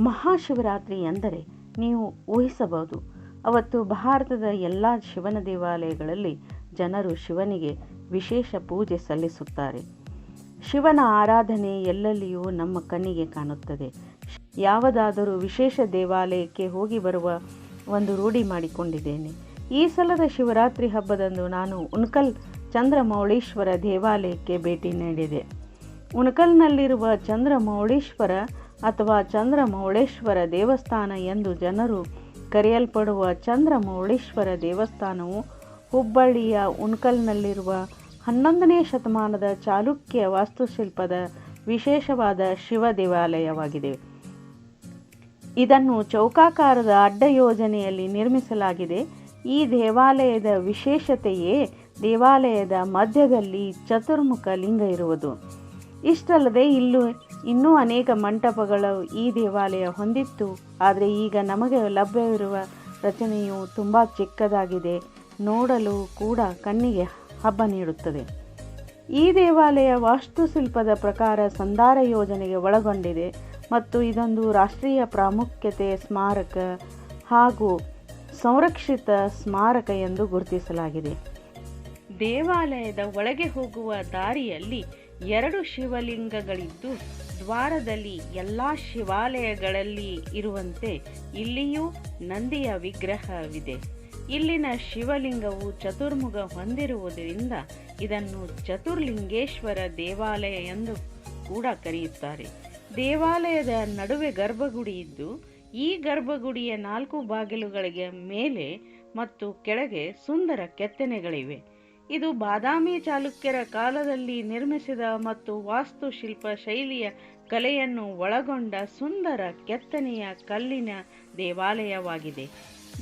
ಮಹಾಶಿವರಾತ್ರಿ ಎಂದರೆ ನೀವು ಊಹಿಸಬಹುದು. ಅವತ್ತು ಭಾರತದ ಎಲ್ಲ ಶಿವನ ದೇವಾಲಯಗಳಲ್ಲಿ ಜನರು ಶಿವನಿಗೆ ವಿಶೇಷ ಪೂಜೆ ಸಲ್ಲಿಸುತ್ತಾರೆ. ಶಿವನ ಆರಾಧನೆ ಎಲ್ಲೆಲ್ಲಿಯೂ ನಮ್ಮ ಕಣ್ಣಿಗೆ ಕಾಣುತ್ತದೆ. ಯಾವುದಾದರೂ ವಿಶೇಷ ದೇವಾಲಯಕ್ಕೆ ಹೋಗಿ ಬರುವ ಒಂದು ರೂಢಿ ಮಾಡಿಕೊಂಡಿದ್ದೇನೆ. ಈ ಸಲದ ಶಿವರಾತ್ರಿ ಹಬ್ಬದಂದು ನಾನು ಉಣಕಲ್ ಚಂದ್ರಮೌಳೀಶ್ವರ ದೇವಾಲಯಕ್ಕೆ ಭೇಟಿ ನೀಡಿದೆ. ಉಣಕಲ್ನಲ್ಲಿರುವ ಚಂದ್ರಮೌಳೀಶ್ವರ ಅಥವಾ ಚಂದ್ರಮೌಳೇಶ್ವರ ದೇವಸ್ಥಾನ ಎಂದು ಜನರು ಕರೆಯಲ್ಪಡುವ ಚಂದ್ರಮೌಳೇಶ್ವರ ದೇವಸ್ಥಾನವು ಹುಬ್ಬಳ್ಳಿಯ ಉಣಕಲ್ನಲ್ಲಿರುವ ಹನ್ನೊಂದನೇ ಶತಮಾನದ ಚಾಲುಕ್ಯ ವಾಸ್ತುಶಿಲ್ಪದ ವಿಶೇಷವಾದ ಶಿವ ದೇವಾಲಯವಾಗಿದೆ. ಇದನ್ನು ಚೌಕಾಕಾರದ ಅಡ್ಡ ಯೋಜನೆಯಲ್ಲಿ ನಿರ್ಮಿಸಲಾಗಿದೆ. ಈ ದೇವಾಲಯದ ವಿಶೇಷತೆಯೇ ದೇವಾಲಯದ ಮಧ್ಯದಲ್ಲಿ ಚತುರ್ಮುಖ ಲಿಂಗ ಇರುವುದು. ಇಷ್ಟಲ್ಲದೆ ಇಲ್ಲೂ ಇನ್ನೂ ಅನೇಕ ಮಂಟಪಗಳು ಈ ದೇವಾಲಯ ಹೊಂದಿತ್ತು. ಆದರೆ ಈಗ ನಮಗೆ ಲಭ್ಯವಿರುವ ರಚನೆಯು ತುಂಬ ಚಿಕ್ಕದಾಗಿದೆ. ನೋಡಲು ಕೂಡ ಕಣ್ಣಿಗೆ ಹಬ್ಬ ನೀಡುತ್ತದೆ. ಈ ದೇವಾಲಯ ವಾಸ್ತುಶಿಲ್ಪದ ಪ್ರಕಾರ ಸಂಧಾರ ಯೋಜನೆಗೆ ಒಳಗೊಂಡಿದೆ ಮತ್ತು ಇದೊಂದು ರಾಷ್ಟ್ರೀಯ ಪ್ರಾಮುಖ್ಯತೆ ಸ್ಮಾರಕ ಹಾಗೂ ಸಂರಕ್ಷಿತ ಸ್ಮಾರಕ ಎಂದು ಗುರುತಿಸಲಾಗಿದೆ. ದೇವಾಲಯದ ಒಳಗೆ ಹೋಗುವ ದಾರಿಯಲ್ಲಿ ಎರಡು ಶಿವಲಿಂಗಗಳಿದ್ದು ದ್ವಾರದಲ್ಲಿ ಎಲ್ಲ ಶಿವಾಲಯಗಳಲ್ಲಿ ಇರುವಂತೆ ಇಲ್ಲಿಯೂ ನಂದಿಯ ವಿಗ್ರಹವಿದೆ. ಇಲ್ಲಿನ ಶಿವಲಿಂಗವು ಚತುರ್ಮುಖ ಹೊಂದಿರುವುದರಿಂದ ಇದನ್ನು ಚತುರ್ಲಿಂಗೇಶ್ವರ ದೇವಾಲಯ ಎಂದು ಕೂಡ ಕರೆಯುತ್ತಾರೆ. ದೇವಾಲಯದ ನಡುವೆ ಗರ್ಭಗುಡಿ ಇದ್ದು, ಈ ಗರ್ಭಗುಡಿಯ ನಾಲ್ಕು ಬಾಗಿಲುಗಳಿಗೆ ಮೇಲೆ ಮತ್ತು ಕೆಳಗೆ ಸುಂದರ ಕೆತ್ತನೆಗಳಿವೆ. ಇದು ಬಾದಾಮಿ ಚಾಲುಕ್ಯರ ಕಾಲದಲ್ಲಿ ನಿರ್ಮಿಸಿದ ಮತ್ತು ವಾಸ್ತುಶಿಲ್ಪ ಶೈಲಿಯ ಕಲೆಯನ್ನು ಒಳಗೊಂಡ ಸುಂದರ ಕೆತ್ತನೆಯ ಕಲ್ಲಿನ ದೇವಾಲಯವಾಗಿದೆ.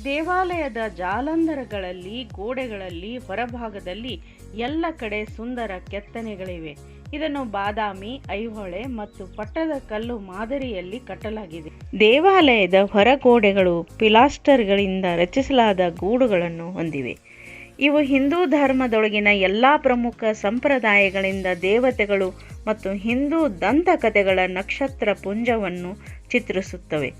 ದೇವಾಲಯದ ಜಾಲಂಧರಗಳಲ್ಲಿ, ಗೋಡೆಗಳಲ್ಲಿ, ಹೊರಭಾಗದಲ್ಲಿ ಎಲ್ಲ ಕಡೆ ಸುಂದರ ಕೆತ್ತನೆಗಳಿವೆ. ಇದನ್ನು ಬಾದಾಮಿ, ಐಹೊಳೆ ಮತ್ತು ಪಟ್ಟದ ಕಲ್ಲು ಮಾದರಿಯಲ್ಲಿ ಕಟ್ಟಲಾಗಿದೆ. ದೇವಾಲಯದ ಹೊರಗೋಡೆಗಳು ಪಿಲಾಸ್ಟರ್ಗಳಿಂದ ರಚಿಸಲಾದ ಗೂಡುಗಳನ್ನು ಹೊಂದಿವೆ. ಇವು ಹಿಂದೂ ಧರ್ಮದೊಳಗಿನ ಎಲ್ಲ ಪ್ರಮುಖ ಸಂಪ್ರದಾಯಗಳಿಂದ ದೇವತೆಗಳು ಮತ್ತು ಹಿಂದೂ ದಂತಕಥೆಗಳ ನಕ್ಷತ್ರ ಪುಂಜವನ್ನು ಚಿತ್ರಿಸುತ್ತವೆ.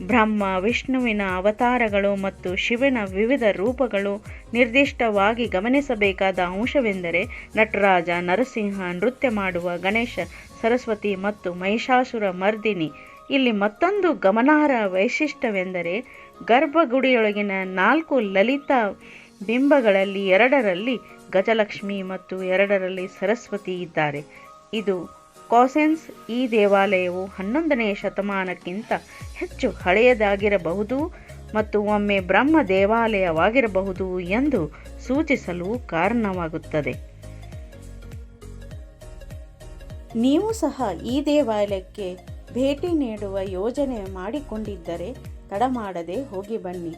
ಬ್ರಹ್ಮ, ವಿಷ್ಣುವಿನ ಅವತಾರಗಳು ಮತ್ತು ಶಿವನ ವಿವಿಧ ರೂಪಗಳು ನಿರ್ದಿಷ್ಟವಾಗಿ ಗಮನಿಸಬೇಕಾದ ಅಂಶವೆಂದರೆ ನಟರಾಜ, ನರಸಿಂಹ, ನೃತ್ಯ ಮಾಡುವ ಗಣೇಶ, ಸರಸ್ವತಿ ಮತ್ತು ಮಹಿಷಾಸುರ ಮರ್ದಿನಿ. ಇಲ್ಲಿ ಮತ್ತೊಂದು ಗಮನಾರ್ಹ ವೈಶಿಷ್ಟ್ಯವೆಂದರೆ ಗರ್ಭಗುಡಿಯೊಳಗಿನ ನಾಲ್ಕು ಲಲಿತ ಬಿಂಬಗಳಲ್ಲಿ ಎರಡರಲ್ಲಿ ಗಜಲಕ್ಷ್ಮಿ ಮತ್ತು ಎರಡರಲ್ಲಿ ಸರಸ್ವತಿ ಇದ್ದಾರೆ. ಇದು ಕಾಸೆನ್ಸ್ ಈ ದೇವಾಲಯವು ಹನ್ನೊಂದನೇ ಶತಮಾನಕ್ಕಿಂತ ಹೆಚ್ಚು ಹಳೆಯದಾಗಿರಬಹುದು ಮತ್ತು ಒಮ್ಮೆ ಬ್ರಹ್ಮ ದೇವಾಲಯವಾಗಿರಬಹುದು ಎಂದು ಸೂಚಿಸಲು ಕಾರಣವಾಗುತ್ತದೆ. ನೀವು ಸಹ ಈ ದೇವಾಲಯಕ್ಕೆ ಭೇಟಿ ನೀಡುವ ಯೋಜನೆ ಮಾಡಿಕೊಂಡಿದ್ದರೆ ತಡ ಮಾಡದೆ ಹೋಗಿ ಬನ್ನಿ.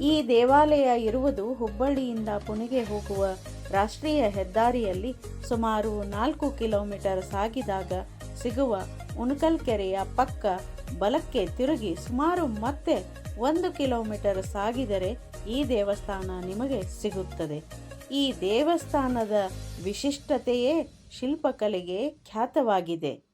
ಈ ದೇವಾಲಯ ಇರುವುದು ಹುಬ್ಬಳ್ಳಿಯಿಂದ ಪುಣೆಗೆ ಹೋಗುವ ರಾಷ್ಟ್ರೀಯ ಹೆದ್ದಾರಿಯಲ್ಲಿ ಸುಮಾರು ನಾಲ್ಕು ಕಿಲೋಮೀಟರ್ ಸಾಗಿದಾಗ ಸಿಗುವ ಉಣಕಲ್ ಕೆರೆಯ ಪಕ್ಕ ಬಲಕ್ಕೆ ತಿರುಗಿ ಸುಮಾರು ಮತ್ತೆ ಒಂದು ಕಿಲೋಮೀಟರ್ ಸಾಗಿದರೆ ಈ ದೇವಸ್ಥಾನ ನಿಮಗೆ ಸಿಗುತ್ತದೆ. ಈ ದೇವಸ್ಥಾನದ ವಿಶಿಷ್ಟತೆಯೇ ಶಿಲ್ಪಕಲೆಗೆ ಖ್ಯಾತವಾಗಿದೆ.